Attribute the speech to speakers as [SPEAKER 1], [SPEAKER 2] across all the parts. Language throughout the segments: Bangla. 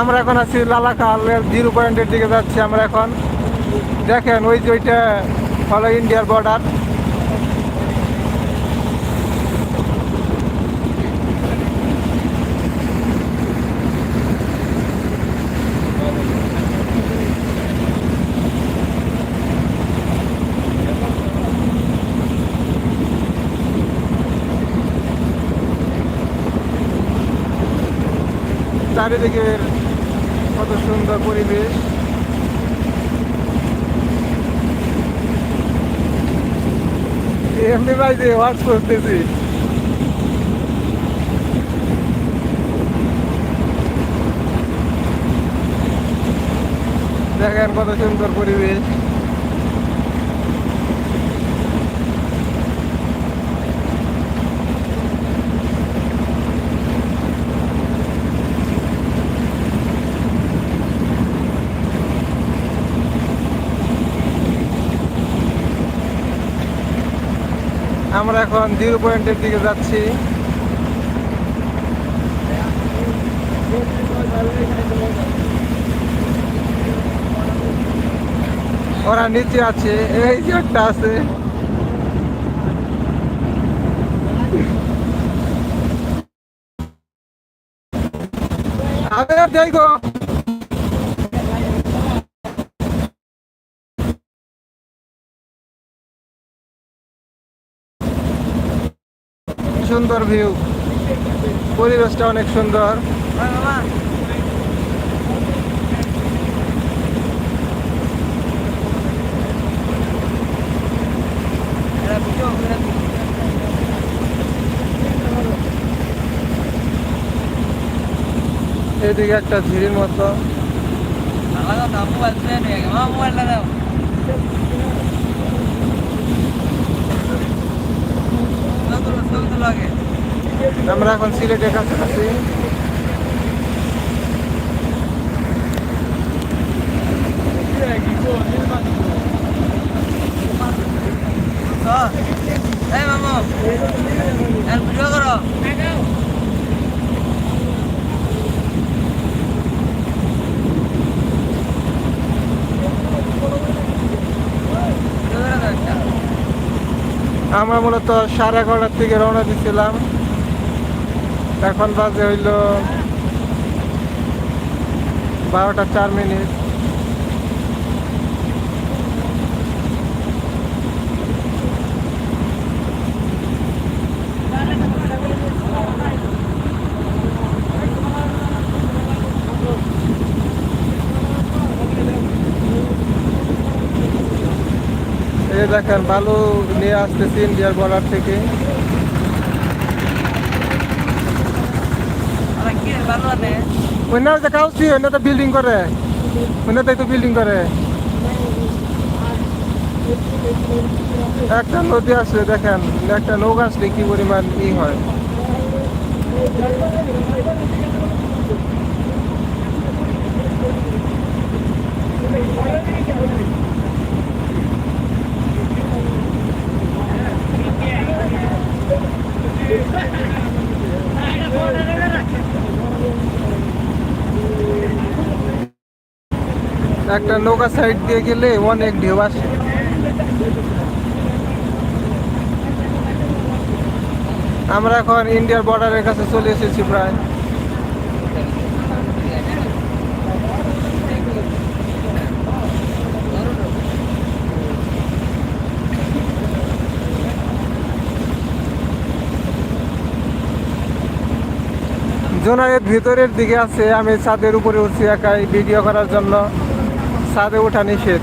[SPEAKER 1] আমরা এখন আছি লালাখালের জিরো পয়েন্টের দিকে যাচ্ছি আমরা এখন। দেখেন, ওই যে ওইটা হলো ইন্ডিয়ার বর্ডার চারিদিকের কত সুন্দর পরিবেশ। এমনি ভাই যে ওয়ার্ক করতেছি। দেখেন কত সুন্দর পরিবেশ। আমরা এখন জিরো পয়েন্টের দিকে যাচ্ছি। ওরা নিচে আছে, এই যে একটা আছে। আবে যাই সুন্দর ভিউ পরিবেশটা অনেক সুন্দর। এদিকে একটা ঝিরির মতো। আমরা এখন সিলেটের কাছাকাছি আমরা মূলত সাড়ে এগারোটার থেকে রওনা দিচ্ছিলাম এখন বাজে হইল বারোটা চার মিনিট। দেখেন বালু নিয়ে আসতেছি ইন্ডিয়ার বর্ডার থেকে। অন্য যে কাউছি অন্য তো বিল্ডিং করে অন্য তো বিল্ডিং করে একটা নদী আছে, দেখেন। একটা নৌকা আসলে কি পরিমাণ ই হয়। একটা নৌকা সাইড দিয়ে গেলে অনেক ঢেউ আসে। আমরা এখন ইন্ডিয়ার বর্ডারের কাছে চলে এসেছি প্রায়। জোনারের ভিতরের দিকে আছে, আমি ছাদের উপরে উঠছি একাই, ভিডিও করার জন্য। ছাদে ওঠা নিষেধ।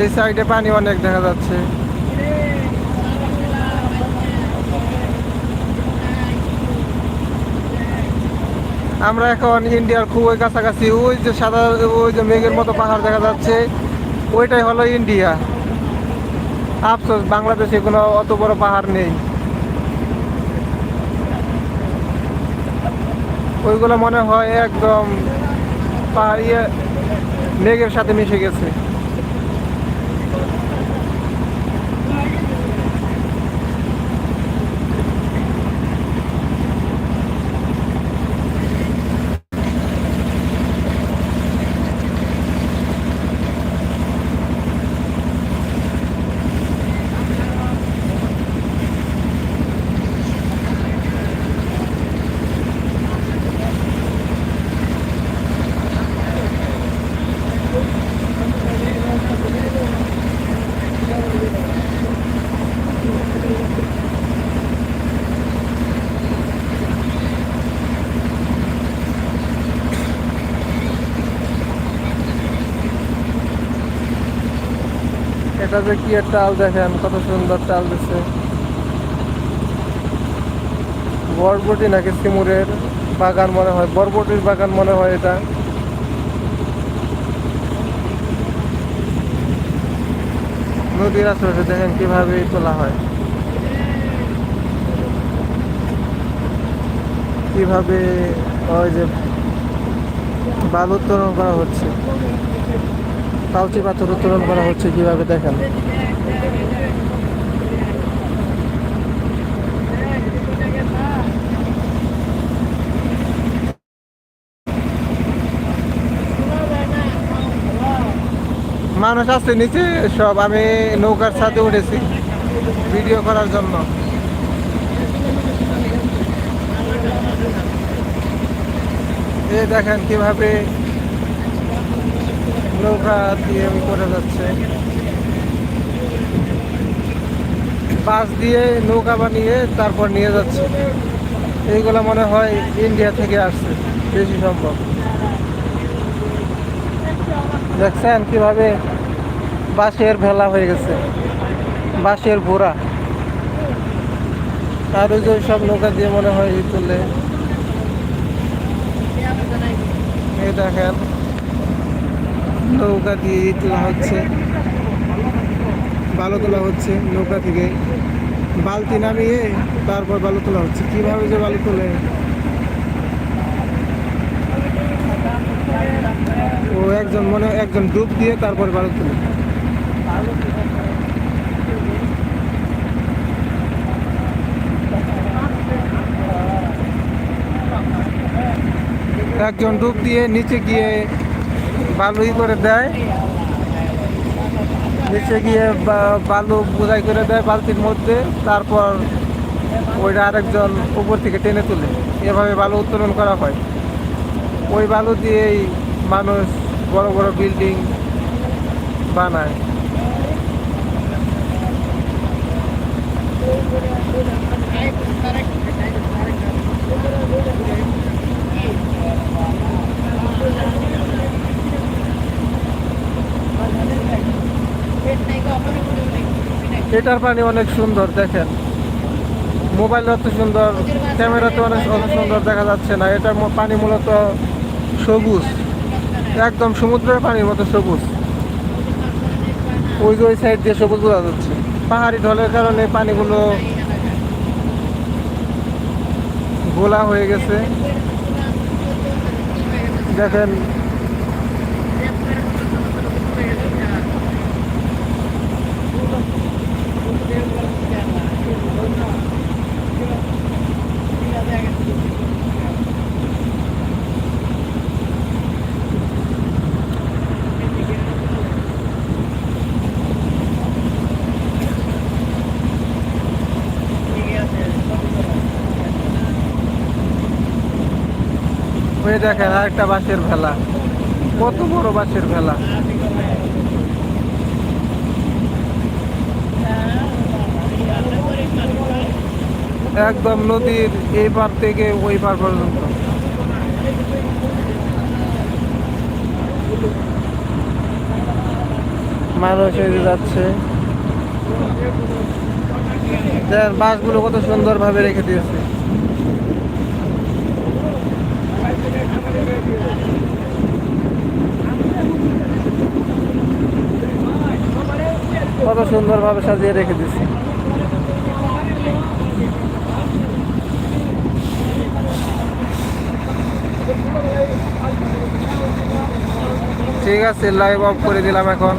[SPEAKER 1] এই সাইডে পানি অনেক দেখা যাচ্ছে। আমরা এখন ইন্ডিয়ার খুবই কাছাকাছি, ওই যে সাদা, ওই যে মেঘের মতো পাহাড় দেখা যাচ্ছে। ওইটাই হলো ইন্ডিয়া। আফসোস, বাংলাদেশে কোনো অত বড় পাহাড় নেই। ওইগুলো মনে হয় একদম পাহাড় ইয়ে মেঘের সাথে মিশে গেছে। এটা যে কি টাল দেখেন, কত সুন্দর টাল দিচ্ছে বরবটি নাকি সিমুরের বাগান মনে হয়, বরবটির বাগান মনে হয় এটা। নদীর আশেপাশে দেখেন কীভাবে তোলা হয়। কীভাবে ওই যে বালু উত্তোলন করা হচ্ছে। কাউচি পাথর উত্তোলন করা হচ্ছে কীভাবে দেখেন? মানুষ আছে নিচে, সব আমি নৌকার ছাদে উঠেছি, ভিডিও করার জন্য। এই দেখেন কীভাবে নৌকা দিয়ে করে যাচ্ছে। বাস দিয়ে নৌকা বানিয়ে তারপর নিয়ে যাচ্ছে। এইগুলো মনে হয় ইন্ডিয়া থেকে আসছে, বেশি সম্ভব। দেখছেন কীভাবে বাঁশের ভেলা হয়ে গেছে, বাঁশের ভোরা আর ওই যে সব নৌকা দিয়ে মনে হয় তুলে দেখেন। নৌকা দিয়ে তোলা হচ্ছে। বালু তোলা হচ্ছে নৌকা থেকে। বালতি নামিয়ে তারপর বালু তোলা হচ্ছে। কীভাবে যে বালু তোলে? ও একজন মনে একজন ডুব দিয়ে তারপর বালু তোলে। একজন ডুব দিয়ে নিচে গিয়ে বালুই করে দেয়। নিচে গিয়ে বালু বোঝাই করে দেয় বালতির মধ্যে। তারপর ওইটা আরেকজন উপর থেকে টেনে তুলে। এভাবে বালু উত্তোলন করা হয়। ওই বালু দিয়েই মানুষ বড় বড় বিল্ডিং বানায়। এটার পানি অনেক সুন্দর, দেখেন। মোবাইল অত সুন্দর ক্যামেরাতে অনেক অত সুন্দর দেখা যাচ্ছে না। এটার পানি মূলত সবুজ। একদম সমুদ্রের পানির মতো সবুজ। ওই ওই সাইড দিয়ে সবুজ বোঝা যাচ্ছে। পাহাড়ি ঢলের কারণে পানিগুলো গোলা হয়ে গেছে। দেখেন ওই দেখেন আরেকটা বাঁশের ভেলা। কত বড় বাঁশের ভেলা। একদম নদীর এই পার থেকে ওই পার পর্যন্ত। মানুষ এই যাচ্ছে বাসগুলো কত সুন্দরভাবে রেখে দিয়েছে। কত সুন্দরভাবে সাজিয়ে রেখে দিয়েছে। ঠিক আছে লাইভ অফ করে দিলাম এখন।